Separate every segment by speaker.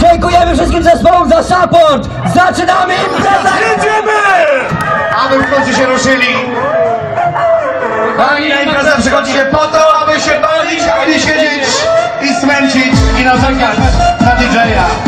Speaker 1: Dziękujemy wszystkim zespołom za support! Zaczynamy imprezę!
Speaker 2: Jedziemy!
Speaker 3: A wy w końcu się ruszyli. Pani na imprezę przychodzicie po to, aby się bawić, a nie siedzieć i smęcić i narzekać na DJ-a.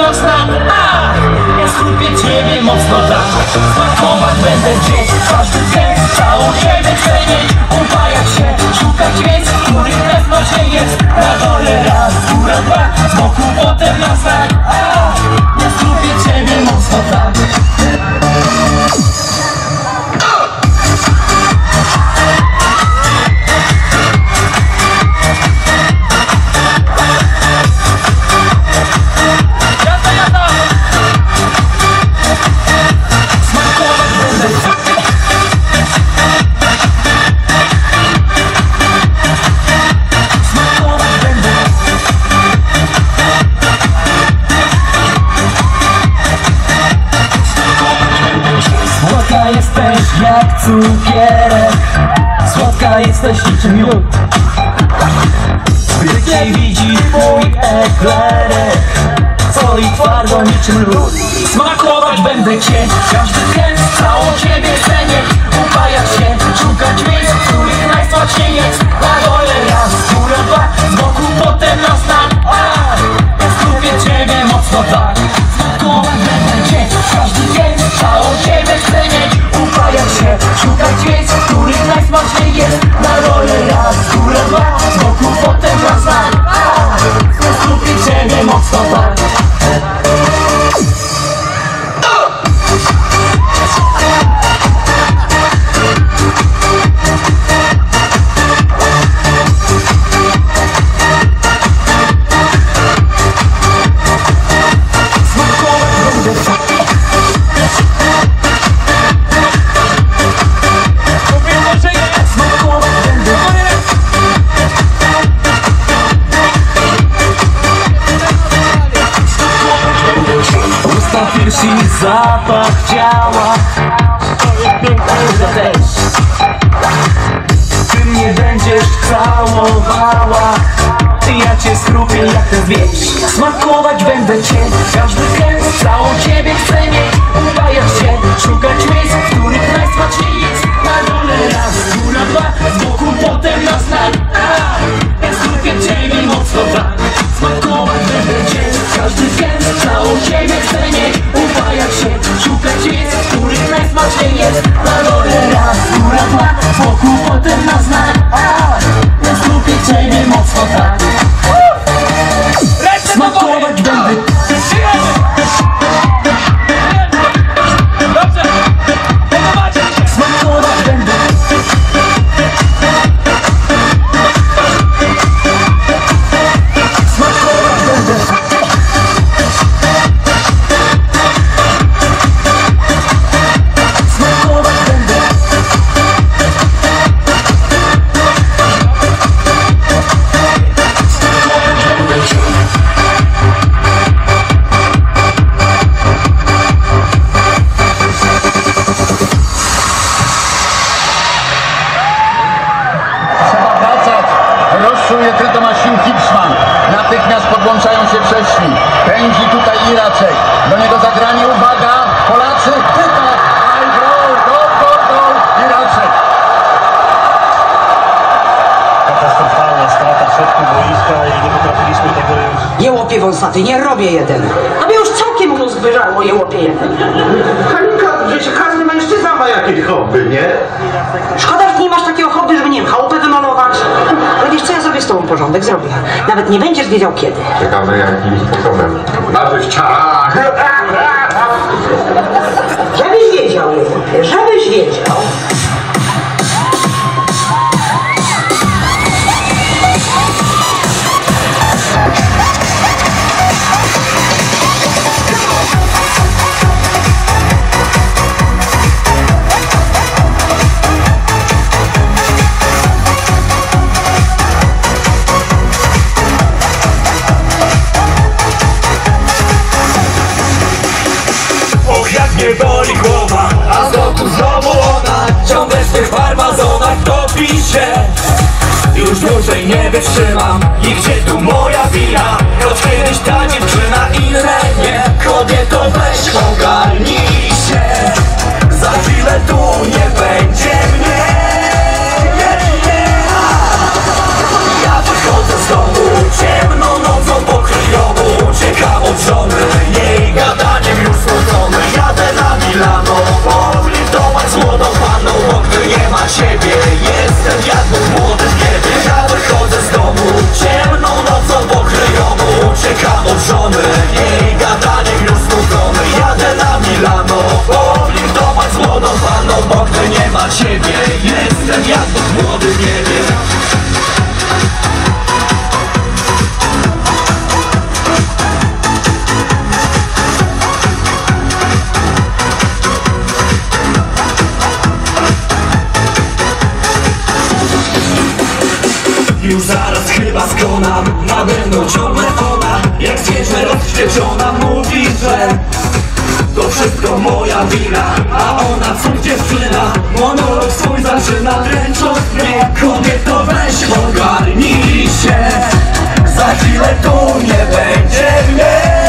Speaker 4: potem nocna A, ja skupię ciebie mocno tak. Smakować będę cię, każdy gest Całą ciebie chcę mieć, upajać się. Szukać miejsc, których najsmaczniej jest. Na dole raz, góra dwa. Z boku potem nocna A, ja skupię ciebie mocno jesteś miód. Gdy widzi mój eklerek Stoi twardo niczym lód. Smakować będę cię Każdy gest całą ciebie cenię. Upajać się, szukać miejsc W których najsmaczniej jest. Na dole raz, góra dwa Z boku potem na stan. Skupię ciebie mocno tak. Będę cię Każdy gest całą ciebie cenię. Upajać się, szukać miejsc których
Speaker 5: jełopie wąsaty, nie robię jeden. Tobie już całkiem mózg wyżarło jełopie jeden.
Speaker 6: Halinka, wiecie, każdy mężczyzna ma jakieś hobby, nie?
Speaker 5: Szkoda, że nie masz takiego hobby, żeby, nie wiem, chałupę wymalować. Ale wiesz co, ja sobie z tobą porządek zrobię. Nawet nie będziesz wiedział kiedy.
Speaker 6: Ciekawe jakim sposobem. Nawet ciach!
Speaker 5: Żebyś wiedział, jełopie, żebyś wiedział.
Speaker 4: Już dłużej nie wytrzymam. I gdzie tu moja wina? Choć kiedyś ta dziewczyna inne nie. Kobieto weź ogarnij się. Za chwilę tu nie będzie mnie. Ja wychodzę z domu Ciemno nocą po Uciekam od żony. Już zaraz chyba skonam Nade mną ciągle ona Jak zwierzę rozwścieczona Mówi, że To wszystko moja wina. A ona cud dziewczyna. Monolog swój zaczyna Dręcząc mnie. Kobieto weź ogarnij się. Za chwilę tu nie będzie mnie.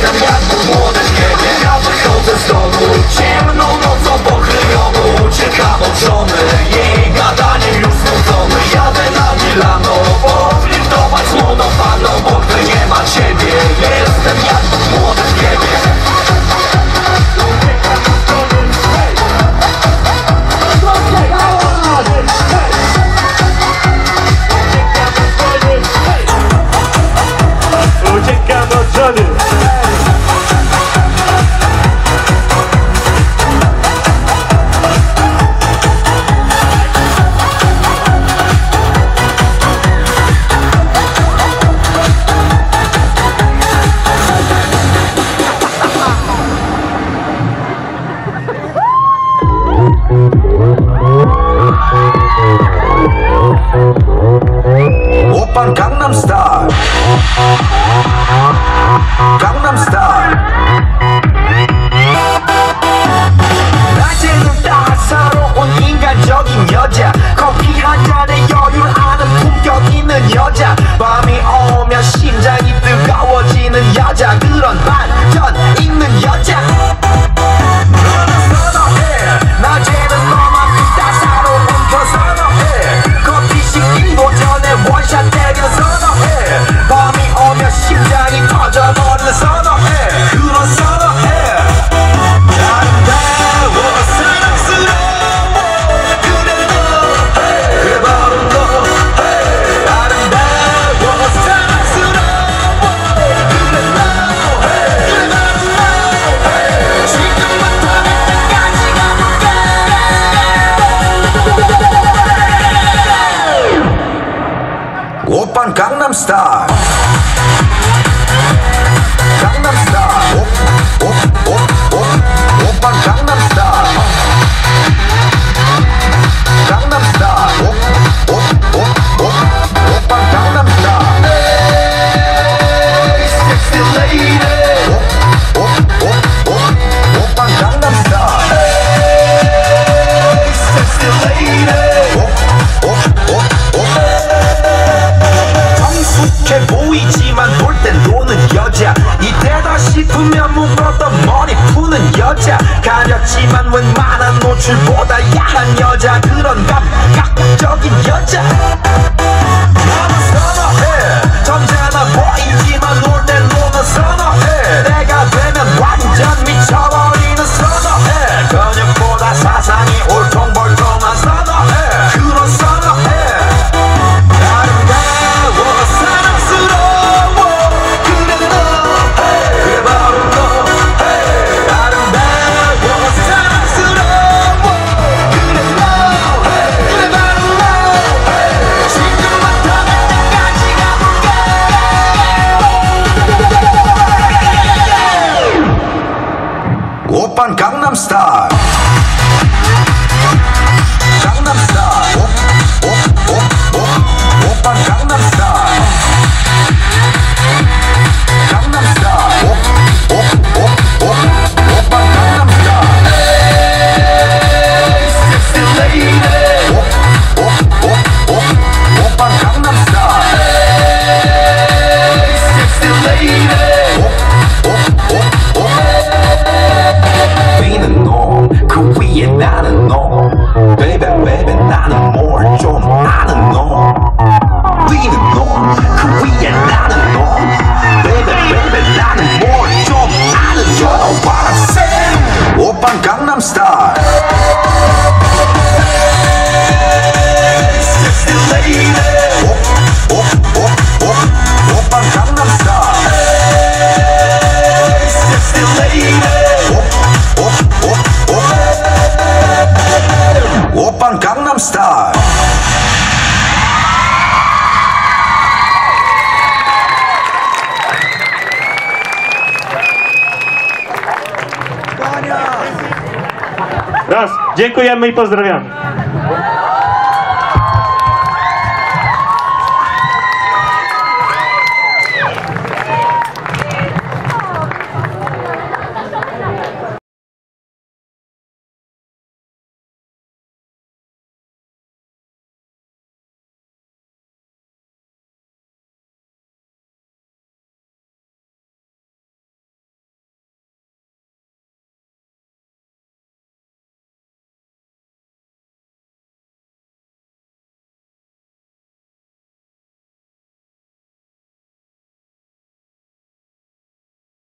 Speaker 7: Cambiar tu go. 여자. 이때다 싶으면 묶었던 머리 푸는 여자. 가볍지만 웬만한 노출보다 야한 여자. 그런 감각적인 여자.
Speaker 2: Dziękujemy i pozdrawiamy.